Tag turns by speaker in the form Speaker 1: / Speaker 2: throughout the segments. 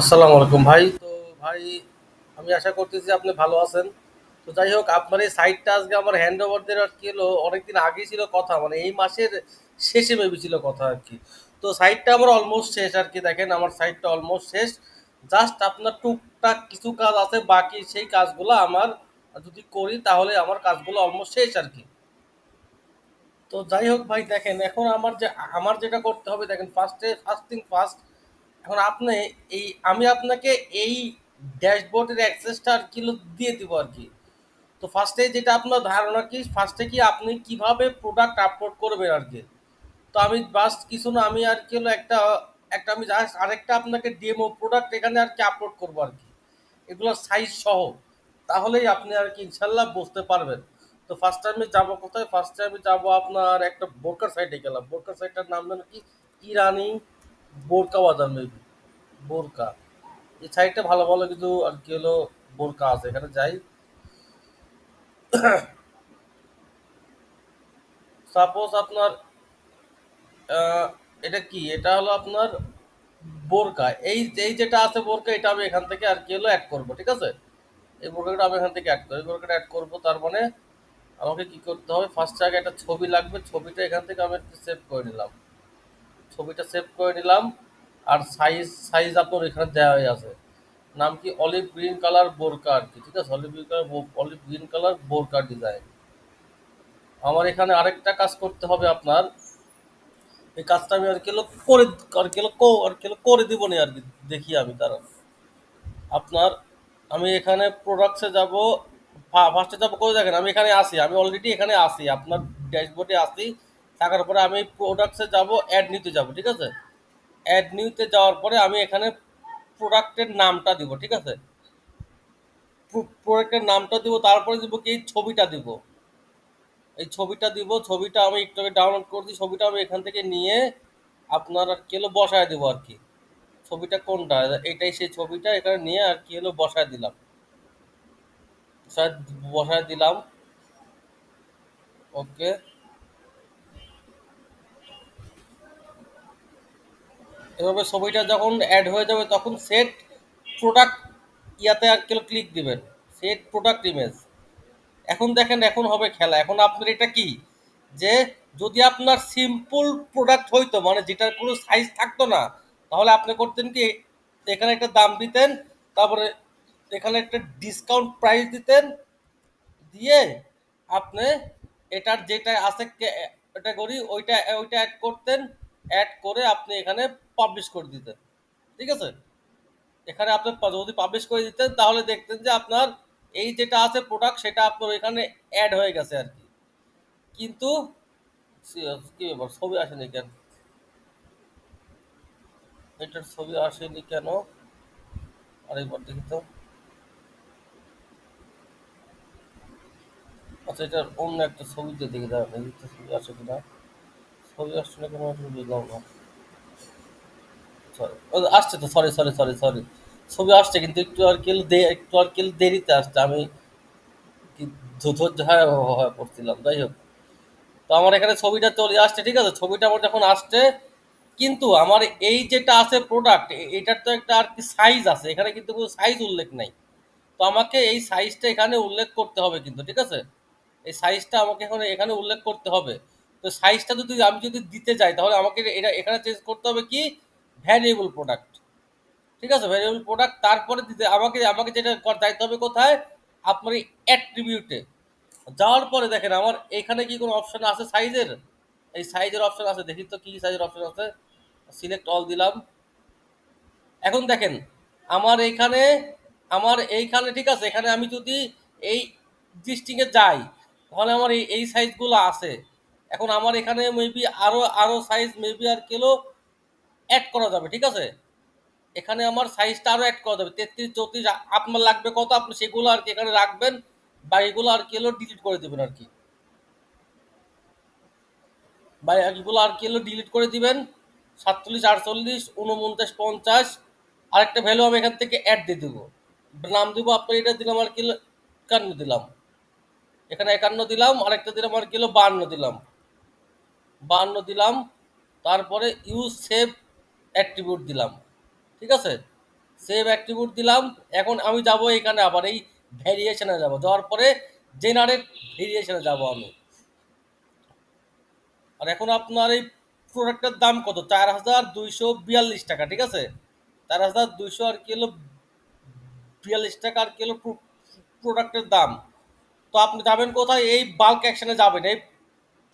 Speaker 1: আসসালামু আলাইকুম ভাই। তো ভাই, আমি আশা করতেছি আপনি ভালো আছেন। তো যাই হোক, আপনার এই সাইটটা আজকে আমার হ্যান্ড ওভার দেওয়ার কি হলো, অনেকদিন আগেই ছিল কথা মানে এই মাসের শেষে মেবি ছিল কথা আরকি। তো সাইটটা আমার অলমোস্ট শেষ আরকি দেখেন আমার সাইটটা অলমোস্ট শেষ। জাস্ট আপনার টুকটাক কিছু কাজ আছে, বাকি সেই কাজগুলো আমার যদি করি, তাহলে আমার কাজগুলো অলমোস্ট শেষ আরকি। তো যাই হোক ভাই, দেখেন, এখন আমার যে, আমার যেটা করতে হবে, দেখেন ফার্স্টে ফার্স্ট থিং ফার্স্ট এখন আপনি এই, আমি আপনাকে এই ড্যাশবোর্ডের অ্যাক্সেসটা আর কি দিয়ে দিব আর কি। তো ফার্স্টে যেটা আপনার ধারণা কি ফার্স্টে কি আপনি কীভাবে প্রোডাক্ট আপলোড করবেন আর কি? তো আমি বাস কিছু না, আমি আর কি হলো একটা একটা আমি জাস্ট আরেকটা আপনাকে ডেমো প্রোডাক্ট এখানে আর কি আপলোড করব আর কি। এগুলোর সাইজ সহ, তাহলেই আপনি আর কি ইনশাল্লাহ বুঝতে পারবেন। তো ফার্স্ট টাইমে যাব কোথায়? ফার্স্ট টাইমে যাব আপনার একটা বোরকার সাইডে গেলাম। বোরকার সাইডটার নাম জানো কি? ইরানি বোরকা বাজার মেবি বোরকা। এই সাইডটা ভালো ভালো কিছু আর কি হলো, বোরকা আছে, এখানে যাই। সাপোজ আপনার এটা কি? এটা হলো আপনার বোরকা। এই এই যেটা আছে বোরকা, এটা আমি এখান থেকে আর কি হলো অ্যাড করব, ঠিক আছে? এই বোরকাটা আমি এখান থেকে অ্যাড করব এই বোরকাটা অ্যাড করব, তার মানে আমাকে কি করতে হবে? ফার্স্ট আগে একটা ছবি লাগবে, ছবিটা এখান থেকে আমি সেভ করে নিলাম। ছবিটা সেভ করে নিলাম। আর সাইজ সাইজ আপনার এখানে দেওয়া হয়ে আছে। নাম কি অলিভ গ্রিন কালার বোরকা আর কি, ঠিক আছে? Olive green colour olive green colour বোরকা ডিজাইন আমার এখানে আরেকটা কাজ করতে হবে আপনার। এই কাজটা আমি আর কি করে, আর কি কো- আর কি হলো করে দিব না আর কি, দেখি আমি তারা আপনার আমি এখানে প্রোডাক্টসে যাব। ফার্স্টে যাব করে দেখেন? আমি এখানে আসি, আমি অলরেডি এখানে আসি। আপনার ড্যাশবোর্ডে আসি। থাকার পরে আমি প্রোডাক্টসে যাব অ্যাড নিতে যাব, ঠিক আছে? অ্যাড নিউতে যাওয়ার পরে আমি এখানে প্রোডাক্টের নামটা দিব, ঠিক আছে? প্রোডাক্টের নামটা দিব, তারপরে দিব কি ছবিটা দিব। এই ছবিটা দিব, ছবিটা আমি একটু ডাউনলোড করছি, ছবিটা আমি এখান থেকে নিয়ে আপনার আর কি হলো, বসায় দেবো আর কি। ছবিটা কোনটা? এটাই সেই ছবিটা, এখানে নিয়ে আর কি হলো, বসায় দিলাম। বসায় দিলাম। ওকে। এভাবে ছবিটা যখন অ্যাড হয়ে যাবে, তখন সেট প্রোডাক্ট ইয়াতে আর কেউ ক্লিক দিবেন। সেট প্রোডাক্ট ইমেজ এখন দেখেন, এখন হবে খেলা। এখন আপনার এটা কি? যে যদি আপনার সিম্পল প্রোডাক্ট হইতো মানে যেটার কোনো সাইজ থাকতো না, তাহলে আপনি করতেন কি? এখানে একটা দাম দিতেন, তারপরে এখানে একটা ডিসকাউন্ট প্রাইস দিতেন, দিয়ে আপনি এটার যেটা আছে ক্যাটাগরি ওইটা ওইটা অ্যাড করতেন অ্যাড করে আপনি এখানে পাবলিশ করে দিতেন। ঠিক আছে? এখানে আপনি যদি পাবলিশ করে দিতেন, তাহলে দেখতেন যে আপনার এই যেটা আছে প্রোডাক্ট সেটা আপনার এখানে অ্যাড হয়ে গেছে আর কি। কিন্তু কি ব্যাপার, ছবি আসেনি কেন? এটার ছবি আসেনি কেন? আরেকবার দেখি তো। আচ্ছা এটার অন্য একটা ছবিতে দেখে তো ছবি আসে কিনা? ছবি আসছে না কেন বুঝলাম না। সরি আসছে তো সরি সরি সরি সরি ছবি আসছে, কিন্তু একটু আর কি একটু আর কি দেরিতে আসছে। আমি ধৈর্য হয়ে পড়ছিলাম, যাই হোক। তো আমার এখানে ছবিটা চলে আসছে, ঠিক আছে? ছবিটা আমার যখন আসছে, কিন্তু আমার এই যেটা আছে প্রোডাক্ট এটার তো একটা আর কি সাইজ আছে। এখানে কিন্তু কোনো সাইজ উল্লেখ নাই। তো আমাকে এই সাইজটা এখানে উল্লেখ করতে হবে কিন্তু, ঠিক আছে? এই সাইজটা আমাকে এখানে এখানে উল্লেখ করতে হবে। তো সাইজটা যদি আমি যদি দিতে চাই, তাহলে আমাকে এটা এখানে চেঞ্জ করতে হবে কি? ভ্যারিয়েবল প্রোডাক্ট ঠিক আছে? ভ্যারিয়েবল প্রোডাক্ট তারপরে দিতে আমাকে আমাকে যেটা যাইতে হবে কোথায়? আপনার এই অ্যাট্রিবিউটে যাওয়ার পরে দেখেন, আমার এখানে কি কোনো অপশন আছে সাইজের এই সাইজের অপশন আছে। দেখি তো কী সাইজের অপশন আছে। সিলেক্ট অল দিলাম। এখন দেখেন, আমার এইখানে আমার এইখানে, ঠিক আছে? এখানে আমি যদি এই ডিস্টিংয়ে যাই, তাহলে আমার এই এই সাইজগুলো আছে। এখন আমার এখানে মেবি আরও আরও সাইজ মেবি আর কিলো অ্যাড করা যাবে, ঠিক আছে? এখানে আমার সাইজটা আরও অ্যাড করা যাবে, তেত্রিশ, চৌত্রিশ, আপনার লাগবে কত? আপনি সেগুলো আর কি এখানে রাখবেন বাকিগুলো আর কি হলো ডিলিট করে দেবেন আর কি। বাকিগুলো আর কি হলো ডিলিট করে দিবেন, সাতচল্লিশ, আটচল্লিশ উনপঞ্চাশ পঞ্চাশ, আরেকটা ভ্যালু আমি এখান থেকে অ্যাড দিয়ে দেবো। নাম দেবো, আপনার এটা দিলাম আর কিলো একান্ন দিলাম। এখানে একান্ন দিলাম, আরেকটা দিলাম আর কিলো বান্ন দিলাম। বান্ন দিলাম, তারপরে ইউজ সেভ অ্যাট্রিবিউট দিলাম। ঠিক আছে? সেভ অ্যাট্রিবিউট দিলাম, এখন আমি যাব এখানে আবার এই ভ্যারিয়েশনে যাব। যাওয়ার পরে জেনারেট ভেরিয়েশনে যাব আমি। আর এখন আপনার এই প্রোডাক্টের দাম কত? চার হাজার দুইশো বিয়াল্লিশ টাকা, ঠিক আছে? চার হাজার দুইশো আর কিলো বিয়াল্লিশ টাকা আর কিলো প্রোডাক্টের দাম। তো আপনি যাবেন কোথায়? এই বাল্ক অ্যাকশনে যাবেন, এই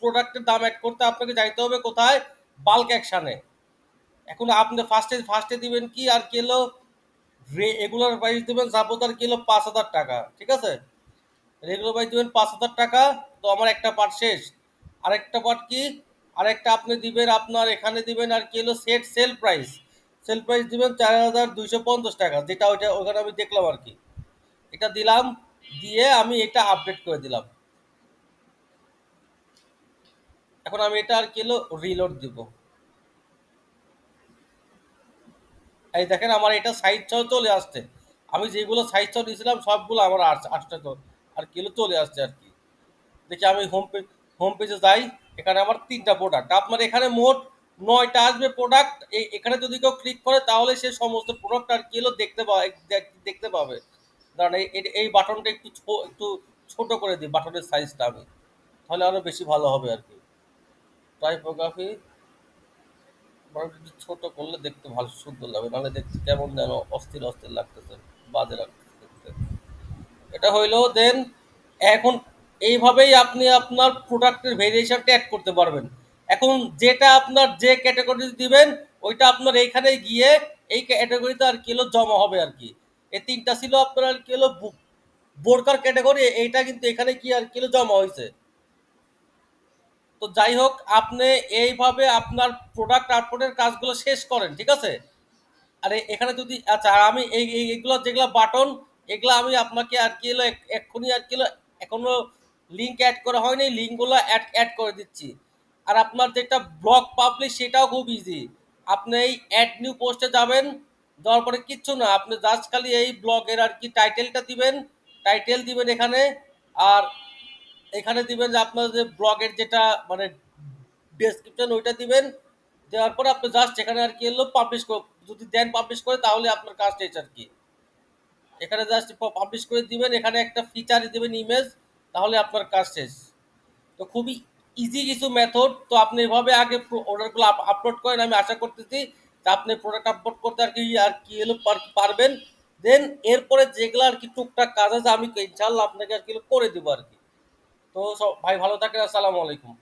Speaker 1: প্রোডাক্টের দাম অ্যাড করতে আপনাকে যাইতে হবে কোথায়? বাল্ক অ্যাকশানে এখন আপনি ফার্স্টে ফার্স্টে দিবেন কি? আর কিলো রেগুলার প্রাইস দেবেন সাপোজ আর কিলো পাঁচ হাজার টাকা, ঠিক আছে? রেগুলার প্রাইস দিবেন পাঁচ হাজার টাকা, তো আমার একটা পার্ট শেষ। আরেকটা পার্ট কি? আরেকটা আপনি দিবেন আপনার, এখানে দিবেন আর kilo set sale price sale price দিবেন চার হাজার দুইশো পঞ্চাশ টাকা, যেটা ওইটা ওখানে আমি দেখলাম আর কি। এটা দিলাম, দিয়ে আমি এটা আপডেট করে দিলাম। এখন আমি এটা আর কিলো রিলোড দিব। এই দেখেন আমার এটা সাইড সহ চলে আসছে। আমি যেগুলো সাইড সহ দিয়েছিলাম সবগুলো আমার আসছে তো। আর কিলো চলে আসছে আর কি। দেখি আমি হোম পেজ হোম পেজে যাই, এখানে আমার তিনটা প্রোডাক্ট আপনার এখানে মোট নয়টা আসবে প্রোডাক্ট এখানে যদি কেউ ক্লিক করে তাহলে সে সমস্ত প্রোডাক্ট আর কিলো দেখতে পাবে দেখতে পাবে। কারণ এই এই বাটনটা একটু একটু ছোট করে দিই বাটনের সাইজটা আমি। তাহলে আরও বেশি ভালো হবে আর কি। টাইপোগ্রাফি একটু ছোট করলে দেখতে ভালো, সুন্দর লাগবে নাহলে দেখতে কেমন যেন অস্থির অস্থির লাগতেছে, বাজে লাগতেছে এটা হইল দেন, এখন এইভাবেই আপনি আপনার প্রোডাক্টের ভেরিয়েশনটা অ্যাড করতে পারবেন। এখন যেটা আপনার যে ক্যাটাগরি দিবেন, ওইটা আপনার এইখানে গিয়ে এই ক্যাটাগরিতে আর কিলো জমা হবে আর কি। এই তিনটা ছিল আপনার আর কিলো বোরকার ক্যাটাগরি এইটা কিন্তু এখানে কি আর কিলো জমা হয়েছে তো যাই হোক, আপনি এইভাবে আপনার প্রোডাক্ট আপলোডের কাজগুলো শেষ করেন, ঠিক আছে? আর, এখানে যদি আচ্ছা আমি এই এইগুলো যেগুলো বাটন এগুলো আমি আপনাকে আর কি হলো এক্ষুনি আর কি হলো, এখনও লিঙ্ক অ্যাড করা হয়নি লিঙ্কগুলো অ্যাড অ্যাড করে দিচ্ছি। আর আপনার যেটা ব্লগ পাবলিশ সেটাও খুব ইজি আপনি এই অ্যাড নিউ পোস্টে যাবেন, যাওয়ার পরে কিচ্ছু না, আপনি জাস্ট খালি এই ব্লগের আর কি টাইটেলটা দিবেন টাইটেল দিবেন এখানে, আর এখানে দিবেন যে আপনার যে ব্লগের যেটা মানে ডেসক্রিপশন ওইটা দিবেন। দেওয়ার পরে আপনি জাস্ট এখানে আর কি এলো পাবলিশ যদি দেন পাবলিশ করে, তাহলে আপনার কাজ শেষ আর কি। এখানে জাস্ট পাবলিশ করে দিবেন, এখানে একটা ফিচার দিবেন ইমেজ তাহলে আপনার কাজ শেষ। তো খুবই ইজি কিছু মেথড তো আপনি এভাবে আগে অর্ডারগুলো আপলোড করেন, আমি আশা করতেছি যে আপনি প্রোডাক্ট আপলোড করতে আর কি আর কি এলো পারবেন। দেন এরপরে যেগুলো আর কি টুকটাক কাজ আছে, আমি ইনশাল্লাহ আপনাকে আর কি করে দেবো আর কি। তো সব ভাই ভালো থাকেন আসসালামু আলাইকুম।